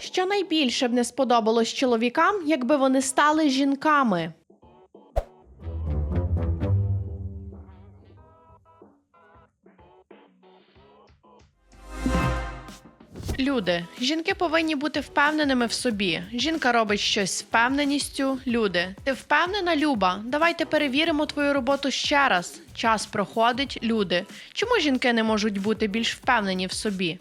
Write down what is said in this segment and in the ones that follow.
Що найбільше б не сподобалось чоловікам, якби вони стали жінками. Люди, жінки повинні бути впевненими в собі. Жінка робить щось з впевненістю. Люди, ти впевнена, Люба? Давайте перевіримо твою роботу ще раз. Час проходить, люди. Чому жінки не можуть бути більш впевнені в собі?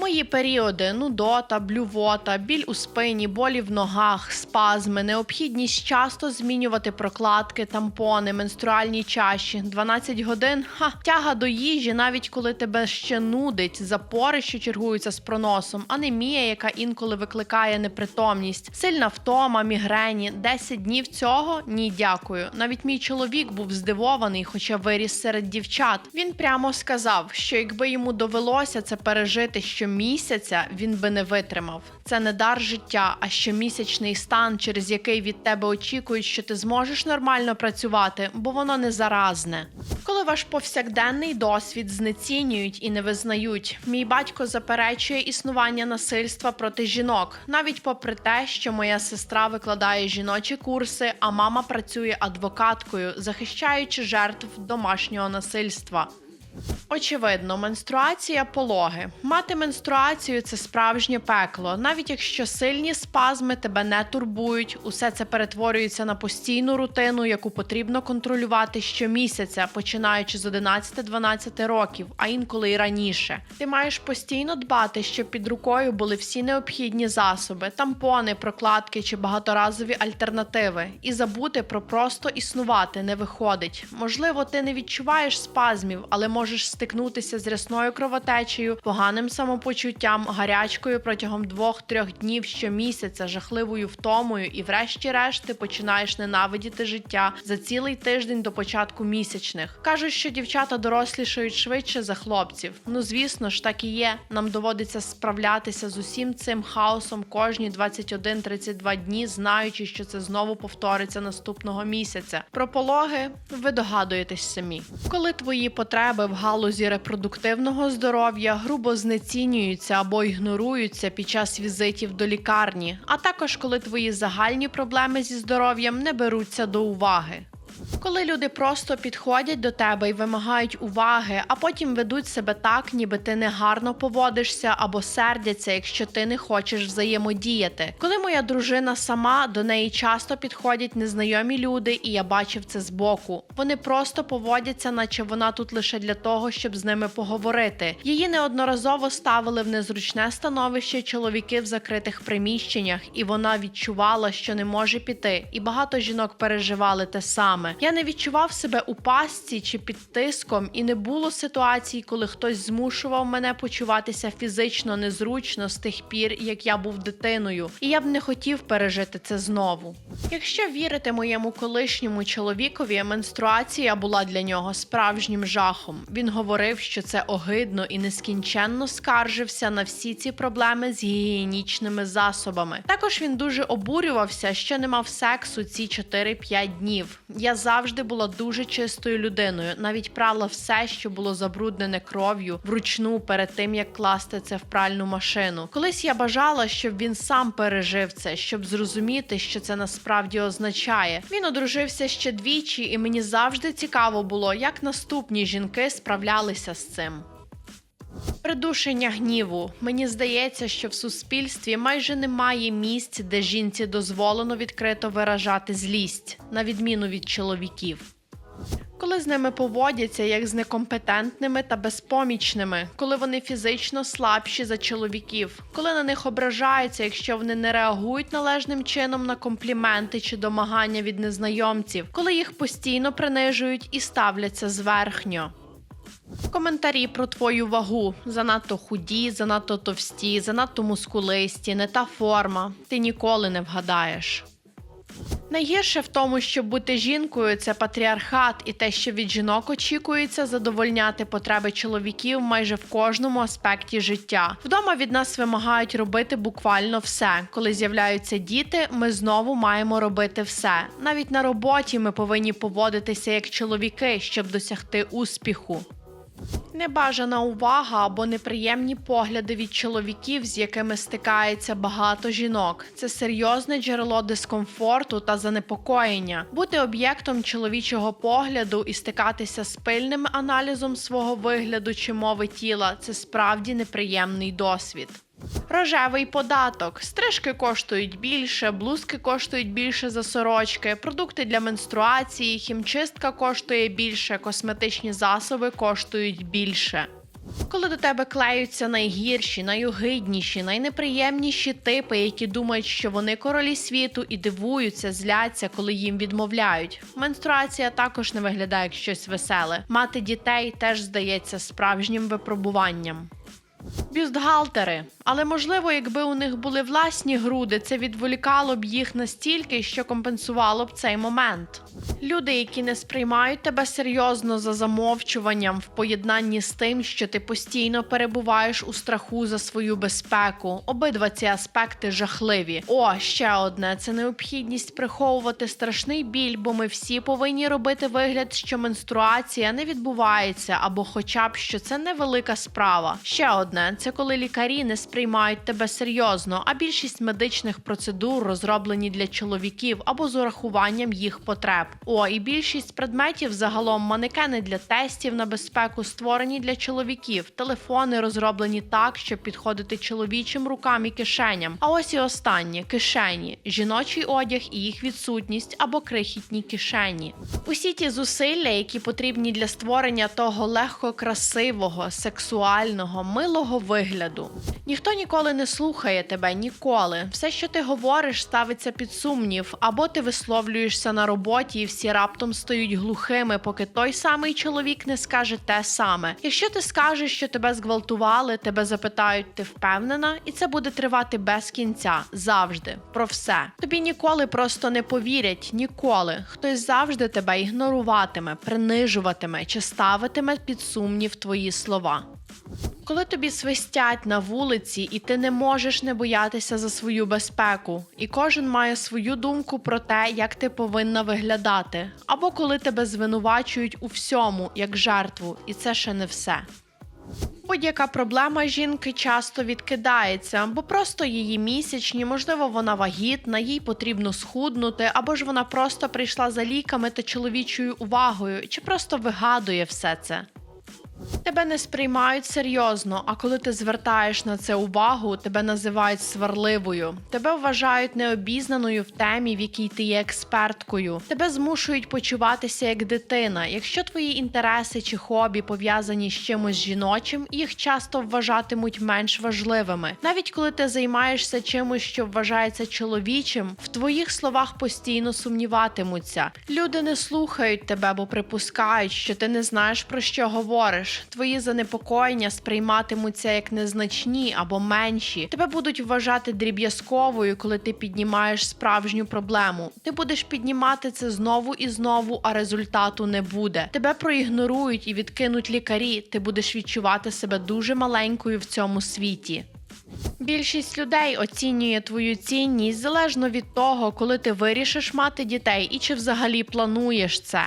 Мої періоди нудота, блювота, біль у спині, болі в ногах, спазми, необхідність часто змінювати прокладки, тампони, менструальні чаші, 12 годин, ха, тяга до їжі, навіть коли тебе ще нудить, запори, що чергуються з проносом, анемія, яка інколи викликає непритомність, сильна втома, мігрені, 10 днів цього ні, дякую. Навіть мій чоловік був здивований, хоча виріс серед дівчат. Він прямо сказав, що якби йому довелося це пережити щомісяця, він би не витримав. Це не дар життя, а щомісячний стан, через який від тебе очікують, що ти зможеш нормально працювати, бо воно не заразне. Коли ваш повсякденний досвід знецінюють і не визнають, мій батько заперечує існування насильства проти жінок, навіть попри те, що моя сестра викладає жіночі курси, а мама працює адвокаткою, захищаючи жертв домашнього насильства. Очевидно, менструація пологи. Мати менструацію це справжнє пекло. Навіть якщо сильні спазми тебе не турбують, усе це перетворюється на постійну рутину, яку потрібно контролювати щомісяця, починаючи з 11-12 років, а інколи й раніше. Ти маєш постійно дбати, щоб під рукою були всі необхідні засоби, тампони, прокладки чи багаторазові альтернативи, і забути про просто існувати не виходить. Можливо, ти не відчуваєш спазмів, але можеш стикнутися з рясною кровотечею, поганим самопочуттям, гарячкою протягом двох-трьох днів щомісяця, жахливою втомою, і, врешті-решт, ти починаєш ненавидіти життя за цілий тиждень до початку місячних. Кажуть, що дівчата дорослішають швидше за хлопців. Ну звісно ж, так і є. Нам доводиться справлятися з усім цим хаосом кожні 21-32 дні, знаючи, що це знову повториться наступного місяця. Про пологи ви догадуєтесь самі. Коли твої потреби в галузі репродуктивного здоров'я грубо знецінюються або ігноруються під час візитів до лікарні, а також коли твої загальні проблеми зі здоров'ям не беруться до уваги. Коли люди просто підходять до тебе і вимагають уваги, а потім ведуть себе так, ніби ти негарно поводишся або сердяться, якщо ти не хочеш взаємодіяти. Коли моя дружина сама до неї часто підходять незнайомі люди, і я бачив це збоку. Вони просто поводяться, наче вона тут лише для того, щоб з ними поговорити. Її неодноразово ставили в незручне становище чоловіки в закритих приміщеннях, і вона відчувала, що не може піти. І багато жінок переживали те саме. Я не відчував себе у пастці чи під тиском, і не було ситуацій, коли хтось змушував мене почуватися фізично незручно з тих пір, як я був дитиною, і я б не хотів пережити це знову. Якщо вірити моєму колишньому чоловікові, менструація була для нього справжнім жахом. Він говорив, що це огидно і нескінченно скаржився на всі ці проблеми з гігієнічними засобами. Також він дуже обурювався, що не мав сексу ці 4-5 днів. Я завжди була дуже чистою людиною, навіть прала все, що було забруднене кров'ю вручну перед тим, як класти це в пральну машину. Колись я бажала, щоб він сам пережив це, щоб зрозуміти, що це насправді означає. Він одружився ще двічі, і мені завжди цікаво було, як наступні жінки справлялися з цим. Придушення гніву. Мені здається, що в суспільстві майже немає місць, де жінці дозволено відкрито виражати злість, на відміну від чоловіків. Коли з ними поводяться як з некомпетентними та безпомічними, коли вони фізично слабші за чоловіків, коли на них ображаються, якщо вони не реагують належним чином на компліменти чи домагання від незнайомців, коли їх постійно принижують і ставляться зверхньо. Коментарі про твою вагу занадто худі, занадто товсті, занадто мускулисті, не та форма. Ти ніколи не вгадаєш. Найгірше в тому, щоб бути жінкою, це патріархат і те, що від жінок очікується задовольняти потреби чоловіків майже в кожному аспекті життя. Вдома від нас вимагають робити буквально все. Коли з'являються діти, ми знову маємо робити все. Навіть на роботі ми повинні поводитися як чоловіки, щоб досягти успіху. Небажана увага або неприємні погляди від чоловіків, з якими стикається багато жінок. Це серйозне джерело дискомфорту та занепокоєння. Бути об'єктом чоловічого погляду і стикатися з пильним аналізом свого вигляду чи мови тіла це справді неприємний досвід. Рожевий податок. Стрижки коштують більше, блузки коштують більше за сорочки, продукти для менструації, хімчистка коштує більше, косметичні засоби коштують більше. Коли до тебе клеються найгірші, найогидніші, найнеприємніші типи, які думають, що вони королі світу і дивуються, зляться, коли їм відмовляють. Менструація також не виглядає як щось веселе. Мати дітей теж здається справжнім випробуванням. Бюстгальтери. Але можливо, якби у них були власні груди, це відволікало б їх настільки, що компенсувало б цей момент. Люди, які не сприймають тебе серйозно за замовчуванням в поєднанні з тим, що ти постійно перебуваєш у страху за свою безпеку. Обидва ці аспекти жахливі. О, ще одне це необхідність приховувати страшний біль, бо ми всі повинні робити вигляд, що менструація не відбувається, або хоча б що це невелика справа. Ще одне це коли лікарі не сприймають тебе серйозно, а більшість медичних процедур розроблені для чоловіків або з урахуванням їх потреб. О, і більшість предметів загалом манекени для тестів на безпеку створені для чоловіків. Телефони розроблені так, щоб підходити чоловічим рукам і кишеням. А ось і останнє кишені, жіночий одяг і їх відсутність або крихітні кишені. Усі ті зусилля, які потрібні для створення того легко красивого, сексуального, милого вигляду. Ніхто ніколи не слухає тебе, ніколи. Все, що ти говориш, ставиться під сумнів, або ти висловлюєшся на роботі, і всі раптом стають глухими, поки той самий чоловік не скаже те саме. Якщо ти скажеш, що тебе зґвалтували, тебе запитають, ти впевнена, і це буде тривати без кінця, завжди, про все. Тобі ніколи просто не повірять, ніколи. Хтось завжди тебе ігноруватиме, принижуватиме чи ставитиме під сумнів твої слова. Коли тобі свистять на вулиці, і ти не можеш не боятися за свою безпеку, і кожен має свою думку про те, як ти повинна виглядати, або коли тебе звинувачують у всьому як жертву, і це ще не все. Будь-яка проблема жінки часто відкидається, бо просто її місячні, можливо, вона вагітна, їй потрібно схуднути, або ж вона просто прийшла за ліками та чоловічою увагою, чи просто вигадує все це. Тебе не сприймають серйозно, а коли ти звертаєш на це увагу, тебе називають сварливою. Тебе вважають необізнаною в темі, в якій ти є експерткою. Тебе змушують почуватися як дитина. Якщо твої інтереси чи хобі пов'язані з чимось жіночим, їх часто вважатимуть менш важливими. Навіть коли ти займаєшся чимось, що вважається чоловічим, в твоїх словах постійно сумніватимуться. Люди не слухають тебе, бо припускають, що ти не знаєш про що говориш. Твої занепокоєння сприйматимуться як незначні або менші. Тебе будуть вважати дріб'язковою, коли ти піднімаєш справжню проблему. Ти будеш піднімати це знову і знову, а результату не буде. Тебе проігнорують і відкинуть лікарі. Ти будеш відчувати себе дуже маленькою в цьому світі. Більшість людей оцінює твою цінність залежно від того, коли ти вирішиш мати дітей і чи взагалі плануєш це.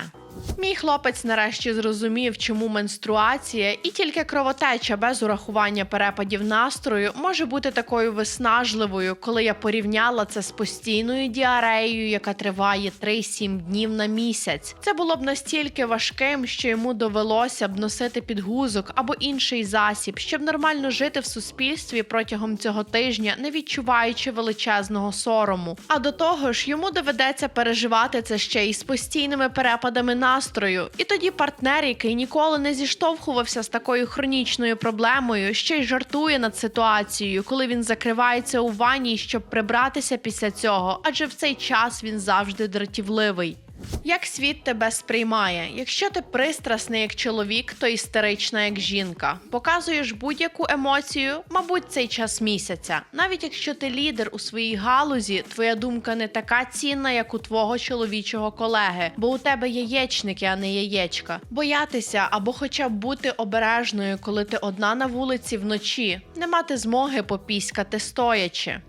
Мій хлопець нарешті зрозумів, чому менструація і тільки кровотеча без урахування перепадів настрою може бути такою виснажливою, коли я порівняла це з постійною діареєю, яка триває 3-7 днів на місяць. Це було б настільки важким, що йому довелося б носити підгузок або інший засіб, щоб нормально жити в суспільстві протягом цього тижня, не відчуваючи величезного сорому. А до того ж, йому доведеться переживати це ще й з постійними перепадами настрою. І тоді партнер, який ніколи не зіштовхувався з такою хронічною проблемою, ще й жартує над ситуацією, коли він закривається у ванні, щоб прибратися після цього, адже в цей час він завжди дратівливий. Як світ тебе сприймає? Якщо ти пристрасний як чоловік, то істерична як жінка. Показуєш будь-яку емоцію, мабуть, цей час місяця. Навіть якщо ти лідер у своїй галузі, твоя думка не така цінна, як у твого чоловічого колеги, бо у тебе яєчники, а не яєчка. Боятися або хоча б бути обережною, коли ти одна на вулиці вночі, не мати змоги попіськати стоячи.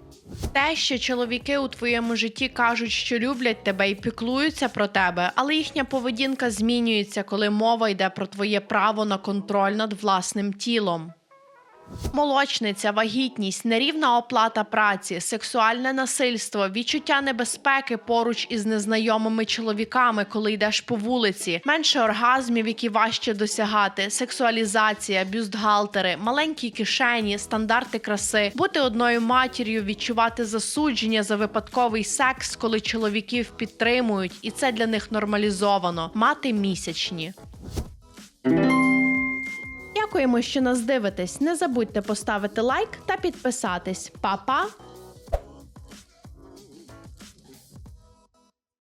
Те, що чоловіки у твоєму житті кажуть, що люблять тебе і піклуються про тебе, але їхня поведінка змінюється, коли мова йде про твоє право на контроль над власним тілом. Молочниця, вагітність, нерівна оплата праці, сексуальне насильство, відчуття небезпеки поруч із незнайомими чоловіками, коли йдеш по вулиці, менше оргазмів, які важче досягати, сексуалізація, бюстгальтери, маленькі кишені, стандарти краси, бути одною матір'ю, відчувати засудження за випадковий секс, коли чоловіків підтримують, і це для них нормалізовано, мати місячні. Дякуємо, що нас дивитесь. Не забудьте поставити лайк та підписатись. Па-па!